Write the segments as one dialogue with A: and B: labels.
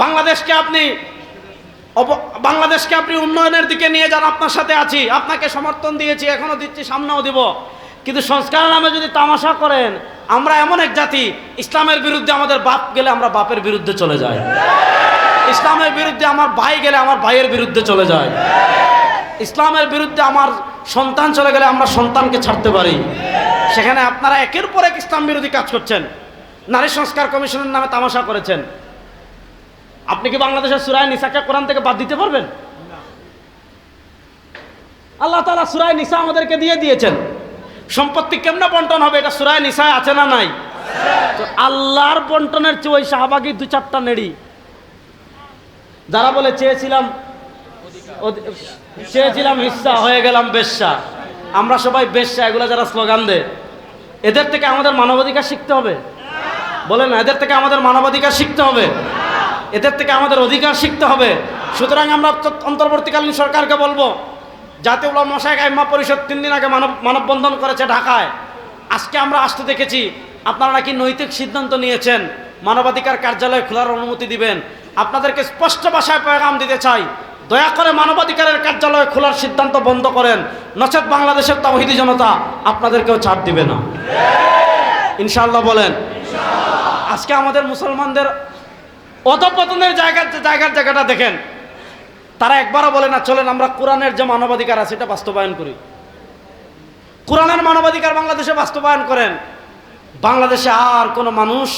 A: বাংলাদেশকে আপনি বাংলাদেশকে আপনি উন্নয়নের দিকে নিয়ে যান, আপনার সাথে আছি, আপনাকে সমর্থন দিয়েছি, এখনও দিচ্ছি, সামনেও দিব। কিন্তু সংস্কার নামে যদি তামাশা করেন, আমরা এমন এক জাতি, ইসলামের বিরুদ্ধে আমাদের বাপ গেলে আমরা বাপের বিরুদ্ধে চলে যাই। ইসলামের বিরুদ্ধে আমার ভাই গেলে আমার ভাইয়ের বিরুদ্ধে চলে যায় ইসলামের বিরুদ্ধে আমার সন্তান চলে গেলে আমরা সন্তানকে ছাড়তে পারি। সেখানে আপনারা একের পর এক ইসলাম বিরোধী কাজ করছেন। নারী সংস্কার কমিশনের নামে তামাশা করেছেন। আপনি কি বাংলাদেশের সুরায় নিসাকে কোরআন থেকে বাদ দিতে পারবেন? আল্লাহ তালা সুরায় নিসা আমাদেরকে দিয়ে দিয়েছেন। সম্পত্তি কেমনে বন্টন হবে? এটা সুরায় নিসায় আছে না নাই? তো আল্লাহর বন্টনের চেয়ে ওই শাহবাগি দু চারটা নেড়ি। যারা বলে চেয়েছিলাম চেয়েছিলাম হিসা, হয়ে গেলাম বেশ্যা। আমরা সবাই বেশ্যা, এগুলো যারা স্লোগান দেয়। এদের থেকে আমাদের মানবাধিকার শিখতে হবে। বলে না, এদের থেকে আমাদের মানবাধিকার শিখতে হবে। এদের থেকে আমাদের অধিকার শিখতে হবে। সুতরাং আমরা অন্তর্বর্তীকালীন সরকারকে বলব, জাতীয় উলামা মশাই আইম্মা পরিষদ তিন দিন আগে মানব মানববন্ধন করেছে ঢাকায়। আজকে আমরা আসতে দেখেছি, আপনারা নাকি নৈতিক সিদ্ধান্ত নিয়েছেন, মানবাধিকার কার্যালয় খোলার অনুমতি দিবেন। আপনাদেরকে স্পষ্ট ভাষায় পয়গাম দিতে চাই, দয়া করে মানবাধিকারের কার্যালয় খোলার সিদ্ধান্ত বন্ধ করেন। নচেত বাংলাদেশের তাহিদি জনতা আপনাদেরকেও ছাড় দিবে না। ইনশাল্লাহ বলেন, আজকে আমাদের মুসলমানদের অধপতনের জায়গার জায়গার জায়গাটা দেখেন। তারা একবারও বলে না, চলেন আমরা কোরআনের যে মানবাধিকার আছে এটা বাস্তবায়ন করি। কোরআনের মানবাধিকার বাংলাদেশে বাস্তবায়ন করেন। বাংলাদেশে আর কোনো মানুষ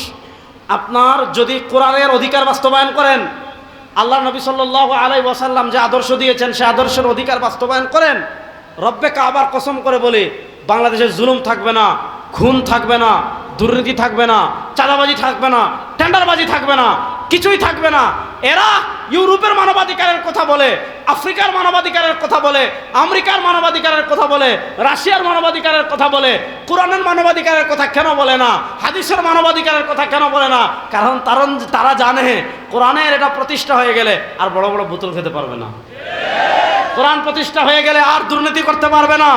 A: আপনার যদি কোরআনের অধিকার বাস্তবায়ন করেন, আল্লাহ নবী সাল্লাহ আলাই ওয়াসাল্লাম যে আদর্শ দিয়েছেন, সে আদর্শের অধিকার বাস্তবায়ন করেন। রব্বে কাবার কসম করে বলি, বাংলাদেশে জুলুম থাকবে না, খুন থাকবে না, দুর্নীতি থাকবে না, চাঁদাবাজি থাকবে না, টেন্ডারবাজি থাকবে না। কিছুই থাকবে না। এরা ইউরোপের মানবাধিকারের কথা বলে, আফ্রিকার মানবাধিকারের কথা বলে, আমেরিকার মানবাধিকারের কথা বলে, রাশিয়ার মানবাধিকারের কথা বলে, কোরআনের মানবাধিকারের কথা কেন বলে না? হাদিসের মানবাধিকারের কথা কেন বলে না? কারণ তারণ তারা জানে কোরআনের এটা প্রতিষ্ঠা হয়ে গেলে আর বড় বড় বোতল খেতে পারবে না। কোরআন প্রতিষ্ঠা হয়ে গেলে আর দুর্নীতি করতে পারবে না।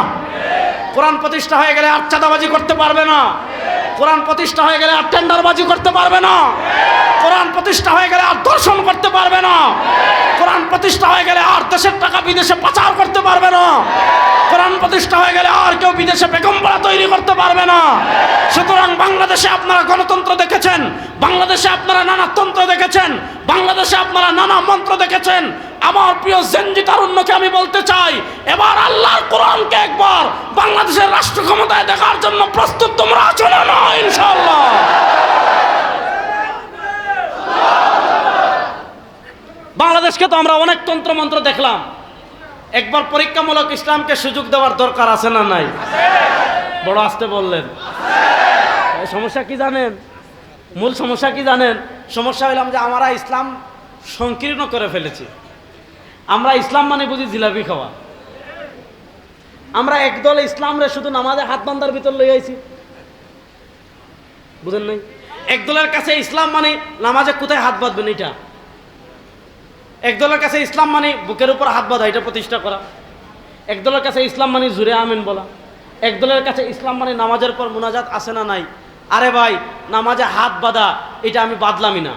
A: কোরআন প্রতিষ্ঠা হয়ে গেলে আর চাঁদাবাজি করতে পারবে না। কোরআন প্রতিষ্ঠা হয়ে গেলে আর টেন্ডারবাজি করতে পারবে না। কোরআন প্রতিষ্ঠা হয়ে গেলে আর দর্শন করতে পারবে না। কোরআন প্রতিষ্ঠা হয়ে গেলে আর দেশের টাকা বিদেশে পাচার করতে পারবে না। কোরআন প্রতিষ্ঠা হয়ে গেলে আর কেউ বিদেশে বেগমপাড়া তৈরি করতে পারবে না। সুতরাং বাংলাদেশে আপনারা গণতন্ত্র দেখেছেন, বাংলাদেশে আপনারা নানা তন্ত্র দেখেছেন বাংলাদেশে আপনারা নানা মন্ত্র দেখেছেন। আমার প্রিয় জেনজি তারুণ্যকে আমি বলতে চাই, এবার আল্লাহর কোরআনকে একবার বাংলাদেশের রাষ্ট্র ক্ষমতায় দেখার জন্য প্রস্তুত তোমরা আছো না ইনশাআল্লাহ? বাংলাদেশকে তো আমরা অনেক তন্ত্র মন্ত্র দেখলাম। একবার পরীক্ষামূলক ইসলামকে সুযোগ দেওয়ার দরকার আছে না নাই? বড় আসতে বললেন। সমস্যা কি জানেন? মূল সমস্যা কি জানেন? সমস্যা হইলাম যে আমরা ইসলাম সংকীর্ণ করে ফেলেছি। আমরা ইসলাম মানে বুঝি জিলাপি খাওয়া। আমরা একদল ইসলামরে শুধু নামাজে হাত বান্ধার ভিতর লই আইছি। বুঝেন নাই? একদলের কাছে ইসলাম মানে নামাজে কোথায় হাত বাঁধবেন এটা একদলের কাছে ইসলাম মানে বুকের উপর হাত বাঁধা এটা প্রতিষ্ঠা করা। একদলের কাছে ইসলাম মানে জুড়ে আমেন বলা। একদলের কাছে ইসলাম মানে নামাজের পর মোনাজাত আসে না নাই? আরে ভাই, নামাজে হাত বাঁধা, এটা আমি বাঁধলামই না।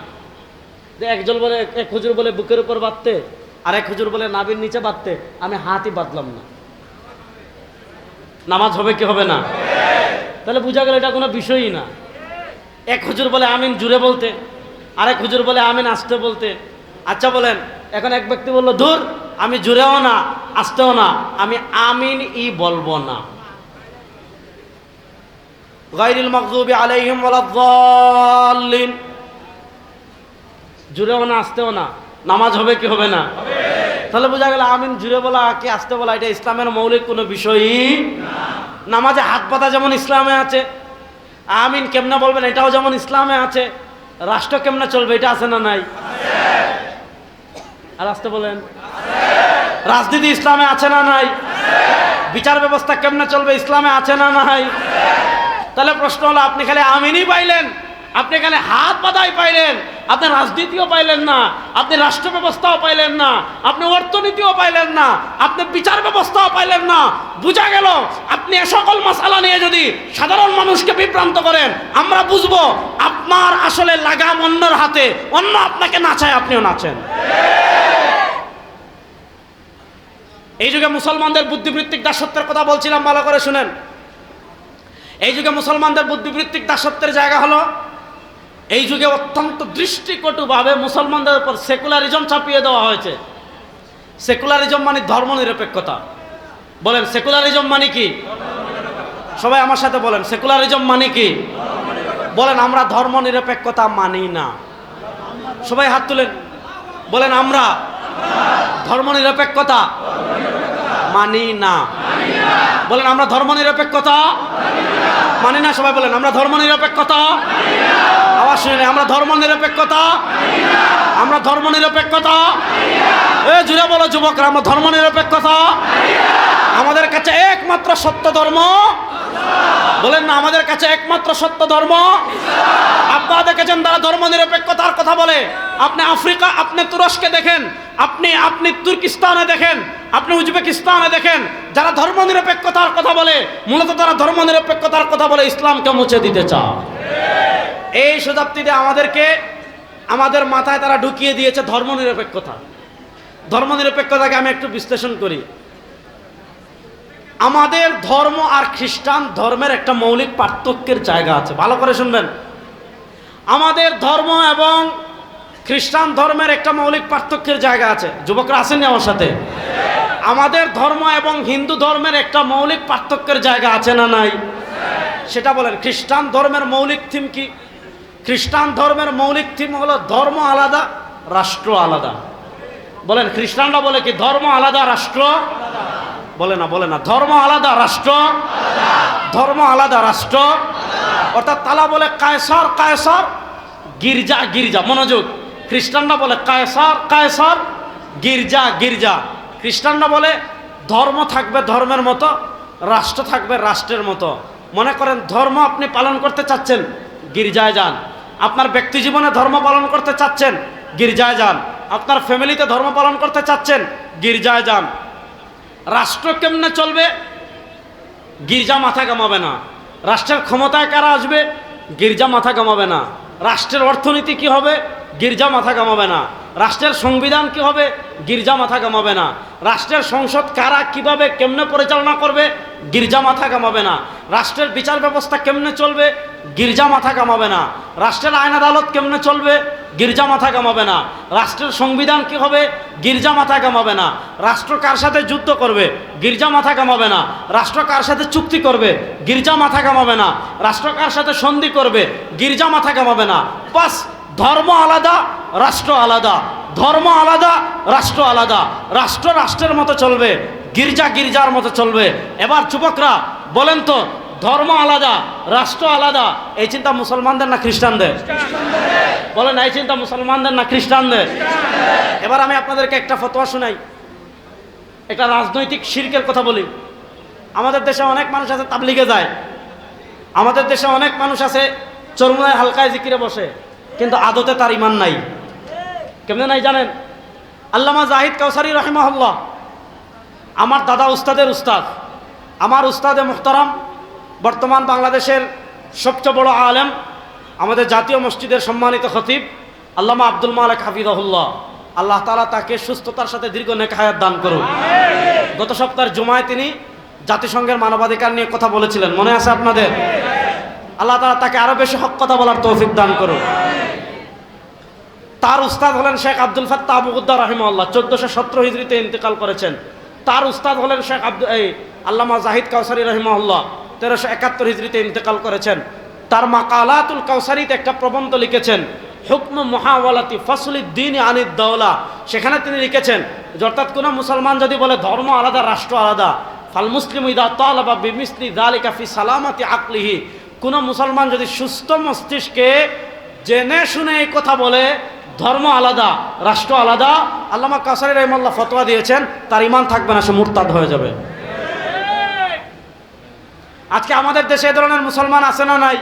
A: একজন বলে, এক হুজুর বলে বুকের উপর বাঁধতে, আর এক হুজুর বলে নাবির নিচে বাঁধতে, আমি হাতই বাঁধলাম না। নামাজ হবে কি হবে না? তাহলে বোঝা গেল এটা কোনো বিষয়ই না। এক হুজুর বলে আমিন জুড়ে বলতে, আরেক হুজুর বলে আমিন আসতে বলতে। আচ্ছা বলেন, এখন এক ব্যক্তি বলল দূর আমি জুড়েও না, আসতেও না, আমি আমিন ই বলব না। গাইরিল মকজুবি আলাইহিম ওয়ালাদ্দাল্লিন জুড়েও না, আসতেও না। নামাজ হবে কি হবে না? তাহলে বোঝা গেল আমিন জুড়ে বলা, কি আসতে বলা, এটা ইসলামের মৌলিক কোনো বিষয়ই নামাজে হাত পাতা যেমন ইসলামে আছে, আমিন কেমনে বলবেন এটাও যেমন ইসলামে আছে, রাষ্ট্র কেমনে চলবে এটা আছে না নাই? আর আসতে বলেন, রাজনীতি ইসলামে আছে না নাই? বিচার ব্যবস্থা কেমনে চলবে ইসলামে আছে না নাই? তাহলে প্রশ্ন হলো, আপনি খালি আমিনই পাইলেন? আপনি এখানে হাত বাঁধাই পাইলেন? আপনি রাজনীতিও পাইলেন না, আপনি রাষ্ট্র ব্যবস্থাও পাইলেন না, আপনি অর্থনীতিও পাইলেন না, আপনি বিচার ব্যবস্থাও পাইলেন না। বোঝা গেল, আপনি এ সকল মশালা নিয়ে যদি সাধারণ মানুষকে বিভ্রান্ত করেন, আমরা বুঝব আপনার আসলে লাগাম অন্যর হাতে, অন্য আপনাকে নাচায় আপনিও নাচেন এই যুগে মুসলমানদের বুদ্ধিবৃত্তিক দাসত্বের কথা বলছিলাম, ভালো করে শুনেন। এই যুগে মুসলমানদের বুদ্ধিবৃত্তিক দাসত্বের জায়গা হলো, এই যুগে অত্যন্ত দৃষ্টিকটুভাবে মুসলমানদের উপর সেকুলারিজম চাপিয়ে দেওয়া হয়েছে। সেকুলারিজম মানে ধর্মনিরপেক্ষতা। বলেন, সেকুলারিজম মানে কি? সবাই আমার সাথে বলেন, সেকুলারিজম মানে কি? বলেন, আমরা ধর্মনিরপেক্ষতা মানি না। সবাই হাত তুলেন। বলেন, আমরা ধর্মনিরপেক্ষতা মানি না। বলেন, আমরা ধর্মনিরপেক্ষতা মানি না, সবাই বলেন, আমরা ধর্মনিরপেক্ষতা আওয়াজ শুনে আমরা ধর্মনিরপেক্ষতা আমরা ধর্মনিরপেক্ষতা এ, জুড়ে বলো যুবকরা, আমরা ধর্মনিরপেক্ষতা আমাদের কাছে একমাত্র সত্য ধর্ম? বলেন না, আমাদের কাছে একমাত্র সত্য ধর্ম? আপনারা দেখেছেন তারা ধর্ম নিরপেক্ষতার কথা বলে? আপনি আফ্রিকা, আপনি তুরস্কে দেখেন, আপনি আপনি তুর্কিস্তানে দেখেন আপনি উজবেকিস্তানে দেখেন, যারা ধর্ম নিরপেক্ষতার কথা বলে, মূলত তারা ধর্ম নিরপেক্ষতার কথা বলে ইসলামকে মুছে দিতে চায়। এই শতাব্দীতে আমাদেরকে, আমাদের মাথায় তারা ঢুকিয়ে দিয়েছে ধর্ম নিরপেক্ষতা ধর্ম নিরপেক্ষতাকে আমি একটু বিশ্লেষণ করি। আমাদের ধর্ম আর খ্রিস্টান ধর্মের একটা মৌলিক পার্থক্যের জায়গা আছে। ভালো করে শুনবেন। আমাদের ধর্ম এবং খ্রিস্টান ধর্মের একটা মৌলিক পার্থক্যের জায়গা আছে। যুবকরা আসেননি আমার সাথে? আমাদের ধর্ম এবং হিন্দু ধর্মের একটা মৌলিক পার্থক্যের জায়গা আছে না নাই? সেটা বলেন, খ্রিস্টান ধর্মের মৌলিক থিম কি? খ্রিস্টান ধর্মের মৌলিক থিম হলো ধর্ম আলাদা, রাষ্ট্র আলাদা। বলেন, খ্রিস্টানরা বলে কি ধর্ম আলাদা, রাষ্ট্র? বলে না বলে না, ধর্ম আলাদা, রাষ্ট্র? ধর্ম আলাদা, রাষ্ট্র? অর্থাৎ তালা বলে কায়সার কায়সার, গির্জা গির্জা। মনোযোগ, খ্রিস্টানরা বলে কায়সার কায়সার, গির্জা গির্জা। খ্রিস্টানরা বলে, ধর্ম থাকবে ধর্মের মতো, রাষ্ট্র থাকবে রাষ্ট্রের মতো। মনে করেন, ধর্ম আপনি পালন করতে চাচ্ছেন, গির্জায় যান। আপনার ব্যক্তি জীবনে ধর্ম পালন করতে চাচ্ছেন, গির্জায় যান। আপনার ফ্যামিলিতে ধর্ম পালন করতে চাচ্ছেন, গির্জায় যান। রাষ্ট্র কেমনে চলবে? গির্জা মাথা কামাবে না। রাষ্ট্রের ক্ষমতায় কারা আসবে? গির্জা মাথা কামাবে না। রাষ্ট্রের অর্থনীতি কি হবে? গির্জা মাথা কামাবে না। রাষ্ট্রের সংবিধান কি হবে? গির্জা মাথা কামাবে না। রাষ্ট্রের সংসদ কারা কীভাবে, কেমনে পরিচালনা করবে? গির্জা মাথা কামাবে না। রাষ্ট্রের বিচার ব্যবস্থা কেমনে চলবে? গির্জা মাথা কামাবে না। রাষ্ট্রের আইন আদালত কেমনে চলবে? গির্জা মাথা কামাবে না। রাষ্ট্রের সংবিধান কি হবে? গির্জা মাথা কামাবে না। রাষ্ট্র কার সাথে যুদ্ধ করবে? গির্জা মাথা কামাবে না। রাষ্ট্র কার সাথে চুক্তি করবে? গির্জা মাথা কামাবে না। রাষ্ট্র কার সাথে সন্ধি করবে? গির্জা মাথা কামাবে না। বাস ধর্ম আলাদা, রাষ্ট্র আলাদা। ধর্ম আলাদা, রাষ্ট্র আলাদা। রাষ্ট্র রাষ্ট্রের মতো চলবে, গির্জা গির্জার মতো চলবে। এবার যুবকরা, বলেন তো, ধর্ম আলাদা, রাষ্ট্র আলাদা, এই চিন্তা মুসলমানদের না খ্রিস্টানদের? বলেন, এই চিন্তা মুসলমানদের না খ্রিস্টানদের? এবার আমি আপনাদেরকে একটা ফতোয়া শোনাই। একটা রাজনৈতিক শির্কের কথা বলি। আমাদের দেশে অনেক মানুষ আছে, তাবলিগে যায়। আমাদের দেশে অনেক মানুষ আছে, চরমুনায় হালকায় জিকিরে বসে। কিন্তু আদতে তার ইমান নাই। কেমনে নাই জানেন? আল্লামা জাহিদ কাউসারি রহিমাহুল্লাহ, আমার দাদা উস্তাদের উস্তাদ, আমার উস্তাদে মুখতারাম বর্তমান বাংলাদেশের সবচেয়ে বড় আলেম, আমাদের জাতীয় মসজিদের সম্মানিত খতিব, আল্লামা আব্দুল মালিক হাফিদহুল্লাহ আল্লাহ তালা তাকে সুস্থতার সাথে দীর্ঘ নেক হায়াত দান করুন গত সপ্তাহের জুমায় তিনি জাতিসংঘের মানবাধিকার নিয়ে কথা বলেছিলেন। মনে আছে আপনাদের? আল্লাহ তালা তাকে আরও বেশি হক কথা বলার তৌফিক দান করুন তার উস্তাদ হলেন শেখ আব্দুল ফাত্তা আবুদ্দা রহিমাল্লাহ চোদ্দশো সতেরো হিজড়িতে ইন্তেকাল করেছেন। তার উস্তাদ হলেন শেখ আব্দুল, এই আল্লামা জাহিদ কাউসারি রহিমাল্লাহ তেরোশো একাত্তর হিজড়িতে ইন্তেকাল করেছেন। তার মাকালাতুল কাউসারিতে একটা প্রবন্ধ লিখেছেন, হুকম মহাওয়ালাতি ফসলুদ্দিন আনিদ দৌলা সেখানে তিনি লিখেছেন, অর্থাৎ কোনো মুসলমান যদি বলে ধর্ম আলাদা, রাষ্ট্র আলাদা, ফাল মুসলিম ইদা তালাবা বিমিসলি দালিকা ফি সালামাতি আকলিহি। কোনো মুসলমান যদি সুস্থ মস্তিষ্কে জেনে শুনে এই কথা বলে ধর্ম আলাদা, রাষ্ট্র আলাদা। আল্লামা কাসারি রহমাল্লাহ ফতোয়া দিয়েছেন, তার ইমান থাকবে না, সে মুরতাদ হয়ে যাবে। আজকে আমাদের দেশে এ ধরনের মুসলমান আছে না নাই?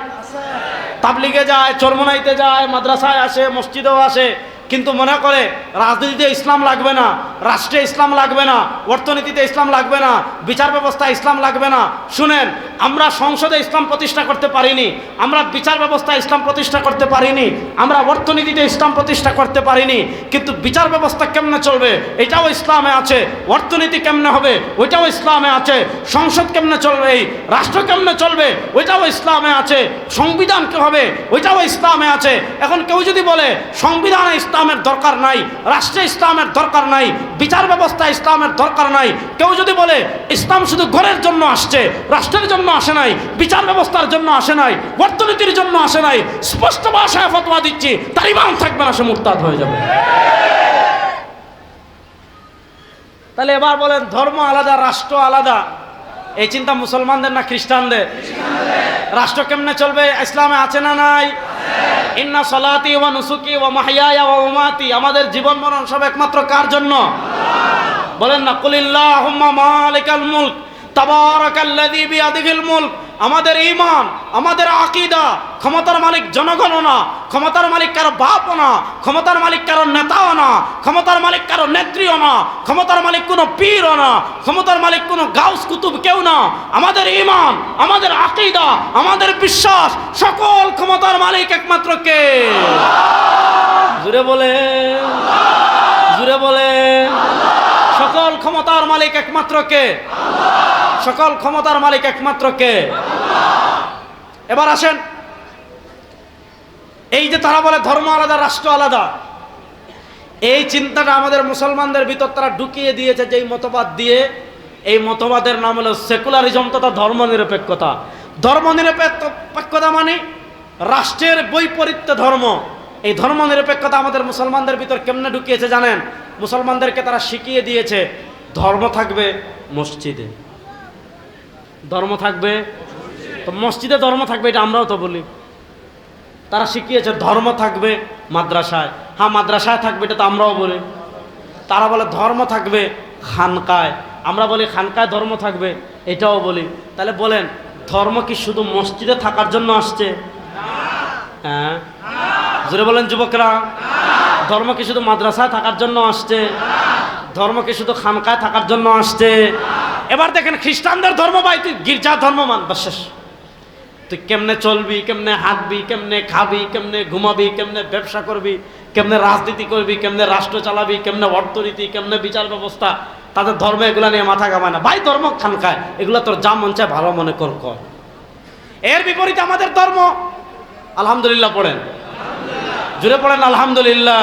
A: তাবলিগে যায়, চরমোনাইতে যায়, মাদ্রাসায় আসে, মসজিদেও আসে, কিন্তু মনে করে রাজনীতিতে ইসলাম লাগবে না। রাষ্ট্রে ইসলাম লাগবে না, অর্থনীতিতে ইসলাম লাগবে না, বিচার ব্যবস্থা ইসলাম লাগবে না। শুনেন, আমরা সংসদে ইসলাম প্রতিষ্ঠা করতে পারিনি, আমরা বিচার ব্যবস্থা ইসলাম প্রতিষ্ঠা করতে পারিনি, আমরা অর্থনীতিতে ইসলাম প্রতিষ্ঠা করতে পারিনি, কিন্তু বিচার ব্যবস্থা কেমনে চলবে? এটাও ইসলামে আছে। অর্থনীতি কেমনে হবে? ওইটাও ইসলামে আছে। সংসদ কেমনে চলবে? এই রাষ্ট্র কেমনে চলবে? ওইটাও ইসলামে আছে। সংবিধান কে হবে ওইটাও ইসলামে আছে। এখন কেউ যদি বলে, সংবিধানে ইসলামের দরকার নাই, রাষ্ট্রে ইসলামের দরকার নাই বিচার ব্যবস্থা ইসলামের দরকার নাই। কেউ যদি বলে, ইসলাম শুধু ঘরের জন্য আসছে, রাষ্ট্রের জন্য আসে নাই, বিচার ব্যবস্থার জন্য আসে নাই, অর্থনীতির জন্য আসে নাই, স্পষ্ট ভাষায় ফতোয়া দিচ্ছি ইমান থাকবে না, সে মুরতাদ হয়ে যাবে। তাহলে এবার বলেন, ধর্ম আলাদা, রাষ্ট্র আলাদা। এই চিন্তা মুসলমানদের না খ্রিস্টানদের? রাষ্ট্র কেমনে চলবে? ইসলামে আছে না নাই? ইন্না সলাতি ওয়া নুসুকি ওয়া মাহইয়ায়া ওয়া মামাতি। আমাদের জীবন মরণ সব একমাত্র কার জন্য? বলেন না, কুলিল্লাহুম্মা মালিকাল মুলক, তাবারাকাল্লাযী বিয়াদিহিল মুলক আমাদের ইমান আমাদের আকীদা, ক্ষমতার মালিক জনগণ না, ক্ষমতার মালিক কারও বাপও না, ক্ষমতার মালিক কারও নেতাও না, ক্ষমতার মালিক কারও নেত্রীও না, ক্ষমতার মালিক কোনো পীরও না, ক্ষমতার মালিক কোনো গাউস কুতুব কেউ না। আমাদের ইমান আমাদের আকীদা, আমাদের বিশ্বাস, সকল ক্ষমতার মালিক একমাত্র কে? জুড়ে বলে জুড়ে বলে সকল ক্ষমতার মালিক একমাত্র কে? সকল ক্ষমতার মালিক একমাত্র কে? এবার আসেন। এই যে তারা বলে ধর্ম আলাদা, রাষ্ট্র আলাদা, এই চিন্তাটা আমাদের মুসলমানদের ভিতর তারা ঢুকিয়ে দিয়েছে যেই মতবাদ দিয়ে। এই মতবাদের নাম হলো সেকুলারিজম তথা ধর্মনিরপেক্ষতা। ধর্মনিরপেক্ষতা মানে রাষ্ট্রের বৈপরীত্য ধর্ম। এই ধর্মনিরপেক্ষতা আমাদের মুসলমানদের ভিতর কেমনে ঢুকিয়েছে জানেন? মুসলমানদেরকে তারা শিখিয়ে দিয়েছে, ধর্ম থাকবে মসজিদে। ধর্ম থাকবে তো মসজিদে ধর্ম থাকবে, এটা আমরাও তো বলি। তারা শিখিয়েছে, ধর্ম থাকবে মাদ্রাসায়। হ্যাঁ মাদ্রাসায় থাকবে, এটা তো আমরাও বলি। তারা বলে, ধর্ম থাকবে খানকায়। আমরা বলি, খানকায় ধর্ম থাকবে, এটাও বলি। তাহলে বলেন, ধর্ম কি শুধু মসজিদে থাকার জন্য আসছে? হ্যাঁ। জোরে বলেন, যুবকরা। ধর্ম কি শুধু মাদ্রাসায় থাকার জন্য আসছে? ধর্ম কি শুধু খানকায় থাকার জন্য আসছে? এবার দেখেন, খ্রিস্টানদের ধর্ম ভাই তুই গির্জা ধর্ম মান বাস শেষ। তুই কেমনে চলবি, কেমনে হাঁটবি, কেমনে খাবি, কেমনে ঘুমাবি, কেমনে ব্যবসা করবি, কেমনে রাজনীতি করবি, কেমনে রাষ্ট্র চালাবি, কেমনে অর্থনীতি, কেমনে বিচার ব্যবস্থা, তাদের ধর্ম এগুলা নিয়ে মাথা কামায় না। ভাই, ধর্ম খান খায়, এগুলো তোর যা মন চায় ভালো মনে কর কর। এর বিপরীতে আমাদের ধর্ম, আলহামদুলিল্লাহ পড়েন। জুড়ে পড়েন, আলহামদুলিল্লাহ।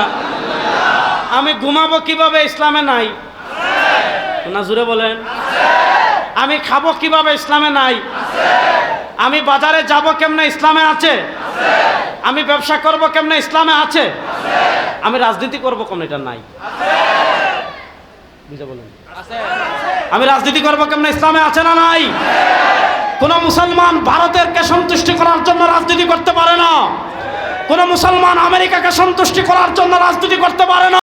A: আমি ঘুমাবো কীভাবে ইসলামে নাই? না, জুড়ে বলেন। আমি খাব কীভাবে ইসলামে নাই? আমি বাজারে যাব কেমনে? ইসলামে আছে? আমি ব্যবসা করব কেমনে? ইসলামে আছে? আমি রাজনীতি করব কেমন? এটা নাই। বুঝে আমি রাজনীতি করব কেমনে? ইসলামে আছে না নাই? কোন মুসলমান ভারতেরকে সন্তুষ্টি করার জন্য রাজনীতি করতে পারে না। কোন মুসলমান আমেরিকাকে সন্তুষ্টি করার জন্য রাজনীতি করতে পারে না।